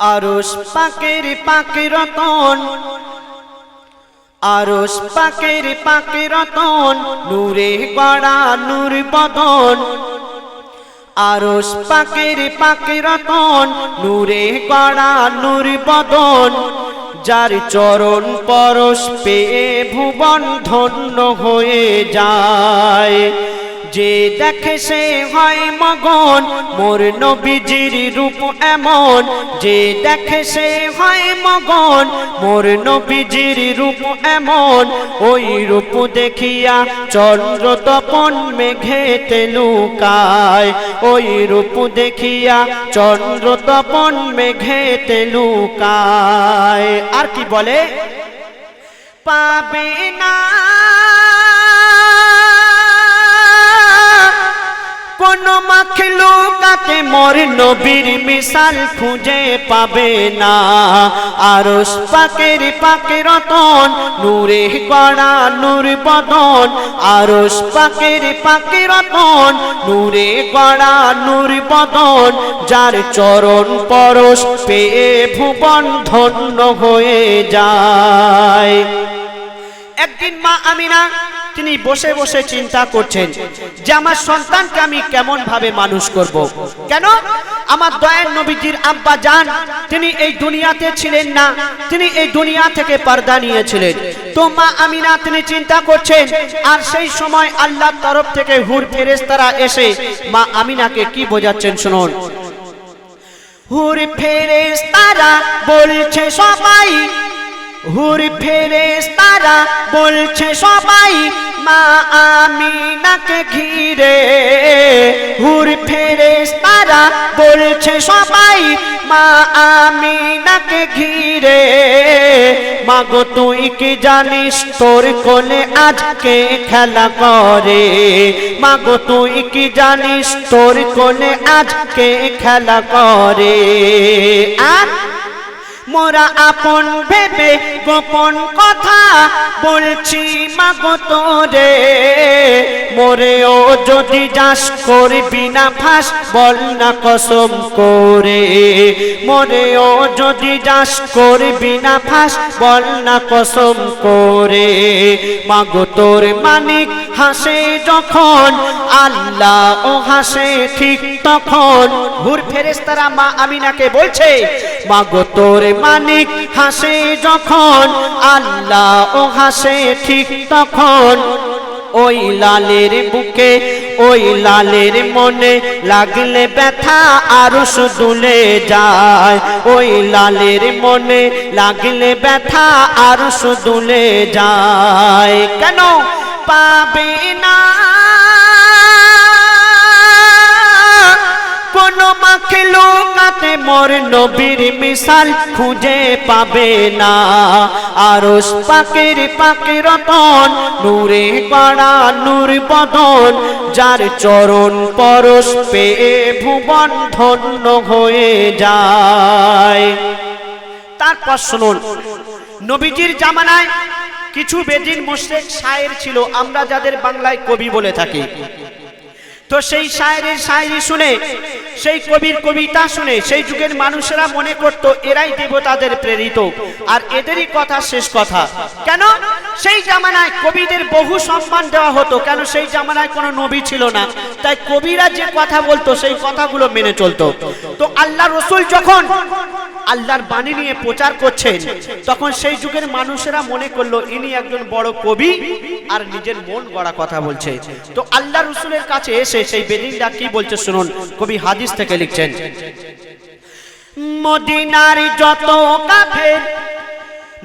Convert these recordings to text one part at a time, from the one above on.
আরস পাকের পাকে রতন। আরস পাকের পাকে রতন, নূরে গড়া নূর বদন। আরস পাকের পাকে রতন, নূরে গড়া নূর বদন। যার চরণ পরশ পেয়ে ভুবন ধন্য হয়ে যায়। যে দেখে সে হয় মগন, মোর নবীজির রূপ এমন। যে দেখে সে হয় মগন, মোর নবীজির রূপ এমন। ওই রূপ দেখিয়া চন্দ্র তপন মেঘেতে লুকায়। ওই রূপ দেখিয়া চন্দ্র তপন মেঘেতে লুকায়। আর কি বলে? পাবে না কোন মাখলুকাতে মোর নবীর মিসাল খুঁজে পাবে না। আরস পাকের পাকে রতন, নূরে গড়া নূর বদন। আরস পাকের পাকে রতন, নূরে গড়া নূর বদন। যার চরণ পরশ পেয়ে ভুবন ধন্য হয়ে যায়। একদিন মা আমিনা তিনি বসে বসে চিন্তা করছেন যে আমার সন্তানকে আমি কেমন ভাবে মানুষ করব। কেন? আমার দয়ার নবীজির আব্বা যান তিনি এই দুনিয়াতে ছিলেন না, তিনি এই দুনিয়া থেকে পর্দা নিয়েছিলেন। তো মা আমিনা, তিনি চিন্তা করছেন, আর সেই সময় আল্লাহর তরফ থেকে হুর ফেরেস্তারা এসে মা আমিনাকে কি বোঝাচ্ছেন শুনুন। হুর ফেরেস্তারা বলছে সবাই, হুর ফেরেস তারা বলছে সবাই মা আমিনাকে ঘিরে হুর ফেরেস তারা বলছে সবাই, মা আমিনাকে ঘিরে। মাগো, তুই কি জানিস তোর কোলে আজকে খেলা করে? মাগো, তুই কি জানিস তোর কোলে আজকে খেলা করে? আর মোরা আপন ভেবে গোপন কথা বলছি, মাগো তোরে। মোরে ও যদি যাস করবি না ফাঁস, বল না কসম করে। মোরে ও যদি যাস করবি না ফাঁস, বল না কসম করে। মাগো তোর মানিক হাসে যখন, আল্লাহ ও হাসে ঠিক তখন। হুর ফেরেস্তারা মা আমিনাকে বলছে, মাগো তোর মানিক হাসে যখন, আল্লাহ ও হাসে ঠিক তখন। ওই লালের বুকে, ওই লালের মনে লাগলে ব্যথা আরও দুলে যায়। ওই লালের মনে লাগলে ব্যথা আরও দুলে যায়। কেন? পাবে না। কোন মাখলুকাতে মোর নবীর মিসাল খুঁজে পাবে না। আরস পাকের পাকে রতন, নূরে গড়া নূর বদন, যার চরণ পরশ পেয়ে ভুবন ধন্য হয়ে যায়। তারপর শুনুন নবীজির জামানায় কিছু বেদিন মুশ্রেক শায়ের ছিল। আমরা যাদের বাংলায় কবি বলে থাকি। তো সেই শায়েরের শায়েরি শুনে, সেই কবির কবিতা শুনে, সেই যুগের মানুষেরা মনে করত, এরাই দেবতাদের প্রেরিত। আর এদেরই কথা শেষ কথা। কেন? সেই জামানায় কবিদের বহু সম্মান দেওয়া হতো। কেন সেই জামানায় কোনো নবী ছিল না? তাই কবিরা যে কথা বলতো, সেই কথাগুলো মেনে চলতো। তো আল্লাহ রসুল যখন আল্লাহর বাণী নিয়ে প্রচার করছেন, তখন সেই যুগের মানুষেরা মনে করল, ইনি একজন বড় কবি। আর নিজের মন গড়া কথা বলছে। তো আল্লাহ রসুলের কাছে এসে সেই বেদিনরা কি বলছে শুনুন, কবি হাদিস থেকে লিখছেন। মদিনার যত কাফের,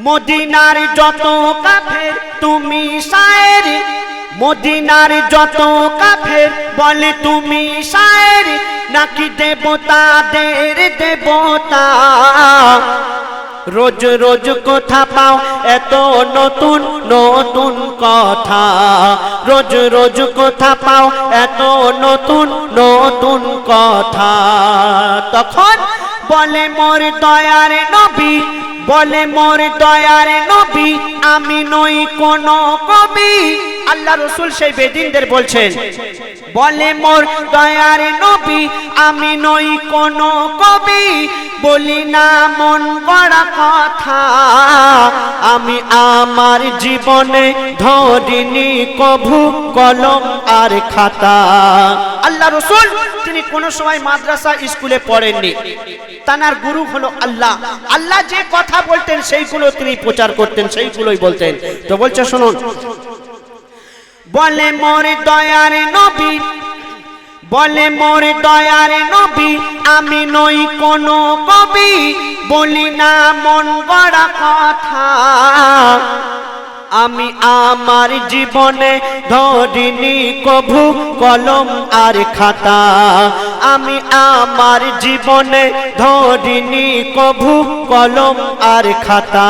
মদিনার যত কাফের, তুমি শায়ের। মদিনার যত কাফের, বলে তুমি শায়ের। নাকি দেবতাদের দেবতা? রোজ রোজ কথা পাও, এত নতুন নতুন কথা। রোজ রোজ কথা পাও, এত নতুন নতুন কথা। তখন বলে মোর দয়ার নবী, বলে মোর দয়ার নবী, আমি নই কোন কবি। আল্লাহ রসুল সেই বেদিনদের বলছেন, বলে, মোর দয়ার নবী, আমি নই কোনো কবি। বলি না, মন গড়া কথা। আমি আমার জীবনে ধরিনি কভু কলম আর খাতা। আল্লাহ রসুল, তিনি কোনো সময় মাদ্রাসা স্কুলে পড়েননি। তানার গুরু হলো আল্লাহ। আল্লাহ যে কথা বলতেন, সেইগুলো তিনি প্রচার করতেন, সেইগুলোই বলতেন। তো বলছে, শুনুন বলে মোর দয়ার নবী, বলে মোর দয়ার নবী, আমি নই কোনো কবি, বলি না মন গড়া কথা। আমি আমার জীবনে ধরিনি কভু কলম আর খাতা। আমি আমার জীবনে ধরিনি কভু কলম আর খাতা।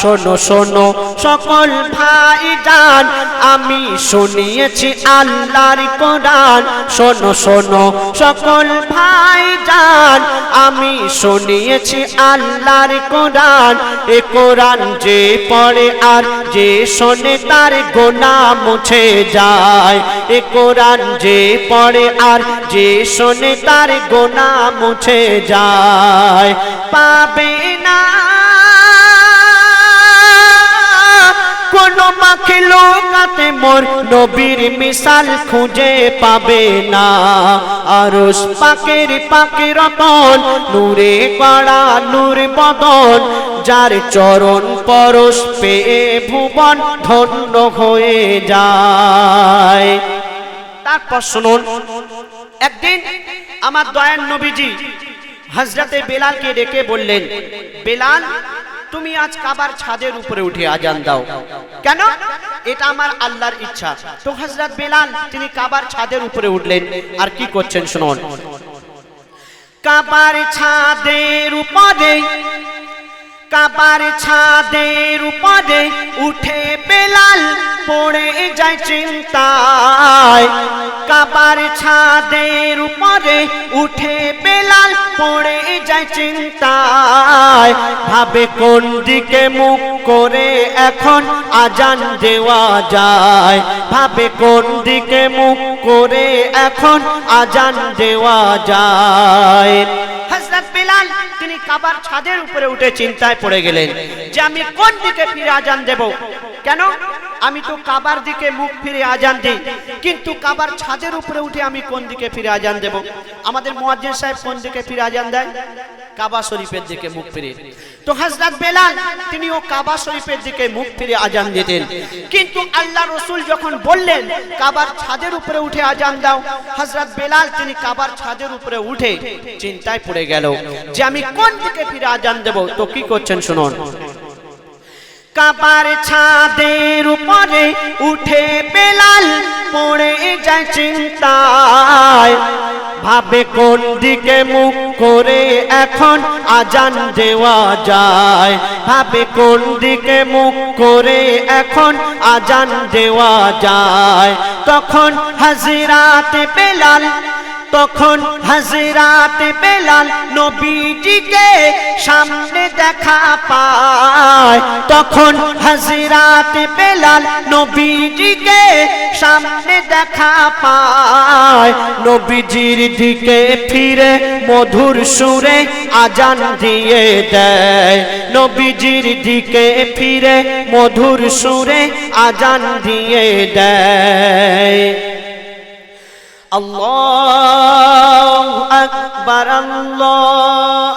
শোনো শোনো, সকল ভাই যান আমি শুনিয়েছি আল্লাহর কোরআন। শোনো শোনো, সকল ভাই যান আমি শুনিয়েছি আল্লাহর কোরআন। এ কোরআন যে পড়ে আর যে শোনে তার গোনা মুছে যায়। এ কোরআন যে পড়ে আর যে শোনে তার গোনা মুছে যায়। পাবে না কোনো মোর নবীর মিসাল খুঁজে পাবে না। আরস পাকের পাকে রতন, নূরে কড়া নূর বদন, যার চরণ পরশ পেয়ে ভুবন ধন্য হয়ে যায়। তারপর শুনুন, একদিন আমার দয়ান নবীজি হজরতে বেলালকে ডেকে বললেন, বেলাল তুমি আজ কাবার ছাদের উপরে উঠে আজান দাও। কেন? এটা আমার আল্লাহর ইচ্ছা। তো হজরত বেলাল, তিনি কাবার ছাদের উপরে উঠলেন। আর কি করছেন শুনুন। কাবার ছাদের উপরে, কাবার ছাদের উপরে উঠে পড়ে যায় চিন্তায়। কাবার ছাদের উপরে উঠে বেলাল পড়ে যায় চিন্তায়। ভাবে কোন দিকে মুখ করে এখন আজান দেওয়া যায়। ভাবে কোন দিকে মুখ করে এখন আজান দেওয়া যায়। হজরত বেলাল, তিনি কাবার ছাদের উপরে উঠে চিন্তায় পড়ে গেলেন যে আমি কোন দিকে ফিরে আজান দেব? কেন? আমি তো কাবার দিকে মুখ ফিরে আজান দিই। কিন্তু কাবার ছাদের উপরে উঠে আমি কোন দিকে ফিরে আজান দেব? আমাদের মুয়াজ্জিন সাহেব কোন দিকে ফিরে আজান দেয়? কাবা শরীফের দিকে মুখ ফিরে। তো হজরত বেলাল, তিনিও কাবা শরীফের দিকে মুখ ফিরে আজান দিতেন। কিন্তু আল্লাহ রসুল যখন বললেন, কাবার ছাদের উপরে উঠে আজান দাও হজরত বেলাল তিনি কাবার ছাদের উপরে উঠে চিন্তায় পড়ে গেল যে আমি কোন দিকে ফিরে আজান দেব? তো কি করছেন শুনুন। কাবার ছাদের উপরে উঠে বেলাল পড়ে যায় চিন্তায়। ভাবে কোন দিকে মুখ করে এখন আজান দেওয়া যায়। ভাবে কোন দিকে মুখ করে এখন আজান দেওয়া যায়। তখন হাজিরাতে বেলাল, তখন হাজিরাত বেলাল নবীজিকে সামনে দেখা পায়। তখন হাজিরাত বেলাল নবীজিকে সামনে দেখা পায়। নবীজির দিকে ফিরে মধুর সুরে আজান দিয়ে দেয়। নবীজির দিকে ফিরে মধুর সুরে আজান দিয়ে দেয়। আল্লাহ আকবার, আল্লাহ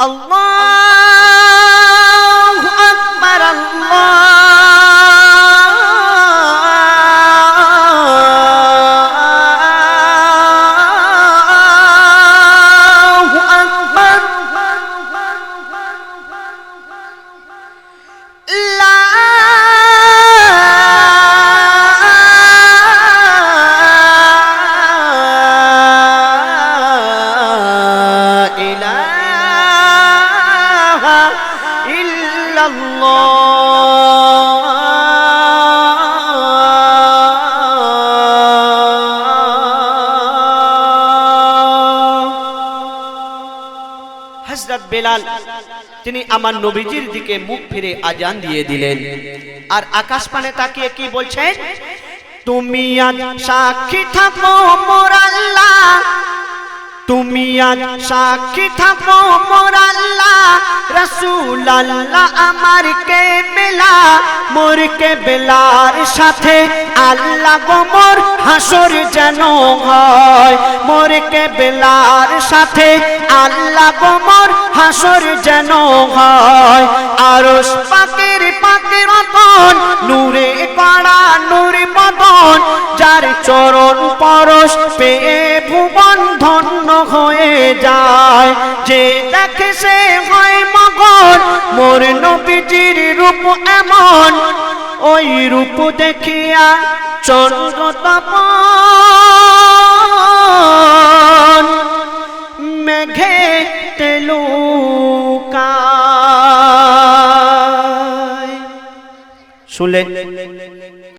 আল্লাহু হযরত বেলাল, তিনি আমার নবীজির দিকে মুখ ফিরে আজান দিয়ে দিলেন। আর আকাশ পানে তাকিয়ে কি বলছেন? তুমি সাক্ষী থাকো, মোর আল্লাহ। তুমি আজ সাক্ষী থাকো মোর আল্লাহ, রসুল আল্লাহ আমার কে বেলা মোর কে বেলার সাথে আল্লাহ গো মোর হাসর যেন হয়। মোর কে বেলার সাথে আল্লাহ গো মোর হাসর যেন হয়। আরস পাকের পাকের রতন নূরে পাড়া নূরে মদন, যার চরণ পরশ পেয়ে ভুবন ধন্য হয়ে যায়। যে দেখে সে হয় মগন, মোর নবীজির রূপ এমন। ওই রূপ দেখিয়া চন্দ্র তপন মেঘে তেলুকায়। শুনলেন?